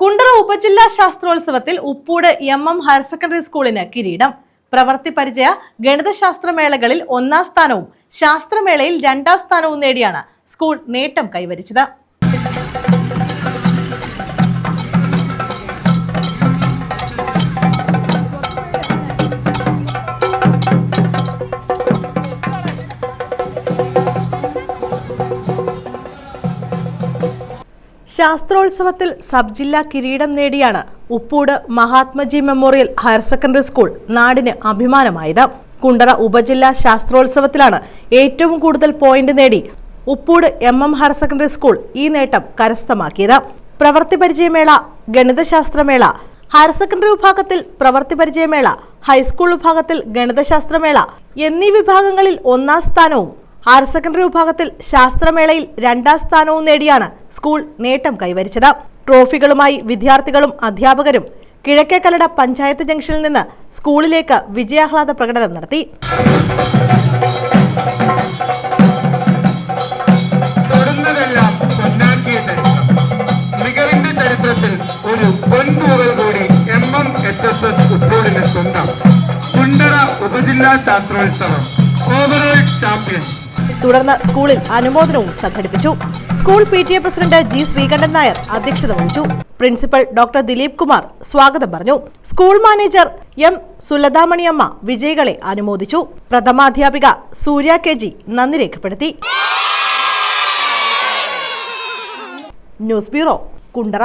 കുണ്ടറ ഉപജില്ലാ ശാസ്ത്രോത്സവത്തിൽ Uppoodu M M higher secondary സ്കൂളിന് കിരീടം. പ്രവർത്തി പരിചയ ഗണിതശാസ്ത്ര മേളകളിൽ ഒന്നാം സ്ഥാനവും ശാസ്ത്രമേളയിൽ രണ്ടാം സ്ഥാനവും നേടിയാണ് സ്കൂൾ നേട്ടം കൈവരിച്ചത്. ശാസ്ത്രോത്സവത്തിൽ സബ് ജില്ലാ കിരീടം നേടിയാണ് Uppoodu Mahatmaji memorial higher secondary school നാടിന് അഭിമാനമായത്. കുണ്ടറ ഉപജില്ലാ ശാസ്ത്രോത്സവത്തിലാണ് ഏറ്റവും കൂടുതൽ പോയിന്റ് നേടി Uppoodu M M higher secondary school ഈ നേട്ടം കരസ്ഥമാക്കിയത്. പ്രവൃത്തി പരിചയമേള ഗണിതശാസ്ത്രമേള ഹയർ സെക്കൻഡറി വിഭാഗത്തിൽ പ്രവൃത്തി പരിചയമേള ഹൈസ്കൂൾ വിഭാഗത്തിൽ ഗണിതശാസ്ത്രമേള എന്നീ വിഭാഗങ്ങളിൽ ഒന്നാം സ്ഥാനവും ഹയർ സെക്കൻഡറി വിഭാഗത്തിൽ ശാസ്ത്രമേളയിൽ രണ്ടാം സ്ഥാനവും നേടിയാണ് സ്കൂൾ നേട്ടം കൈവരിച്ചത്. ട്രോഫികളുമായി വിദ്യാർത്ഥികളും അധ്യാപകരും കിഴക്കേക്കലട പഞ്ചായത്ത് ജംഗ്ഷനിൽ നിന്ന് സ്കൂളിലേക്ക് വിജയാഹ്ലാദ പ്രകടനം നടത്തി. ചരിത്രത്തിൽ ഒരു കൂടി സ്വന്തം. കുണ്ടറ ഉപജില്ലാ ശാസ്ത്രോത്സവം. ഓവറോൾ ചാമ്പ്യൻസ് തുടർന്ന് സ്കൂളിൽ അനുമോദനവും സംഘടിപ്പിച്ചു. School P T A president G Sreekantan Nair അധ്യക്ഷത വഹിച്ചു. പ്രിൻസിപ്പൽ ഡോക്ടർ ദിലീപ് കുമാർ സ്വാഗതം പറഞ്ഞു. സ്കൂൾ മാനേജർ എം സുലതാമണിയമ്മ വിജയികളെ അനുമോദിച്ചു. പ്രഥമാധ്യാപിക സൂര്യ കെ ജി നന്ദി രേഖപ്പെടുത്തി. News bureau Kundara.